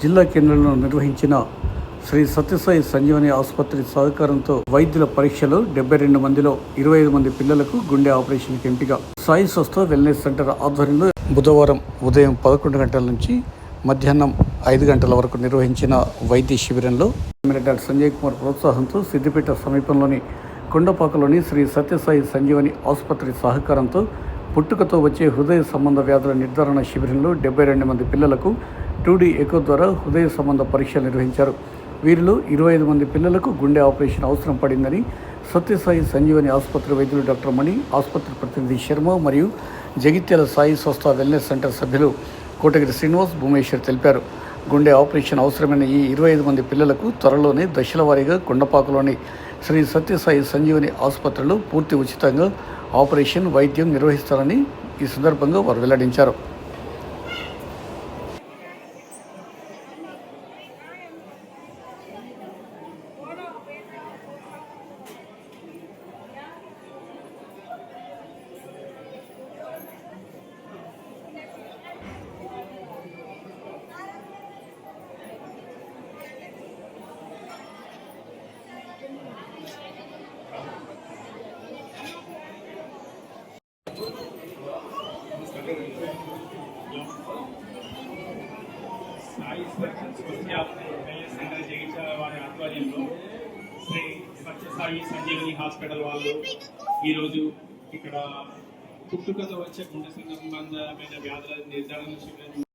జిల్లా కేంద్రంలో నిర్వహించిన శ్రీ సత్యసాయి సంజీవని ఆసుపత్రి సహకారంతో వైద్యుల పరీక్షలు డెబ్బై రెండు మందిలో ఇరవై ఐదు మంది పిల్లలకు గుండె ఆపరేషన్కి ఎంపిక. సాయి స్వస్థ వెల్నెస్ సెంటర్ ఆధ్వర్యంలో బుధవారం ఉదయం పదకొండు గంటల నుంచి మధ్యాహ్నం ఐదు గంటల వరకు నిర్వహించిన వైద్య శిబిరంలో ఎమ్మెల్యే డాక్టర్ సంజయ్ కుమార్ ప్రోత్సాహంతో సిద్దిపేట సమీపంలోని కొండపాకలోని శ్రీ సత్యసాయి సంజీవని ఆసుపత్రి సహకారంతో పుట్టుకతో వచ్చే హృదయ సంబంధ వ్యాధుల నిర్ధారణ శిబిరంలో డెబ్బై రెండు మంది పిల్లలకు టూడీ ఎకో ద్వారా హృదయ సంబంధ పరీక్షలు నిర్వహించారు. వీరిలో ఇరవై ఐదు మంది పిల్లలకు గుండె ఆపరేషన్ అవసరం పడిందని సత్యసాయి సంజీవని ఆసుపత్రి వైద్యులు డాక్టర్ మణి ఆసుపత్రి ప్రతినిధి శర్మ మరియు జగిత్యాల సాయి స్వస్థ వెల్నెస్ సెంటర్ సభ్యులు కోటగిరి శ్రీనివాస్ భూమేశ్వర్ తెలిపారు. గుండె ఆపరేషన్ అవసరమైన ఈ ఇరవై ఐదు మంది పిల్లలకు త్వరలోనే దశల వారీగా కొండపాకలోని శ్రీ సత్యసాయి సంజీవని ఆసుపత్రిలో పూర్తి ఉచితంగా ఆపరేషన్ వైద్యం నిర్వహిస్తారని ఈ సందర్భంగా వారు వెల్లడించారు. ఆధ్వర్యంలో. శ్రీ సత్యసాయి సంజీవని హాస్పిటల్ వాళ్ళు ఈరోజు ఇక్కడ పుట్టుకతో వచ్చే గుండె సంబంధమైన వ్యాధుల నిర్ధారణ శిబిరం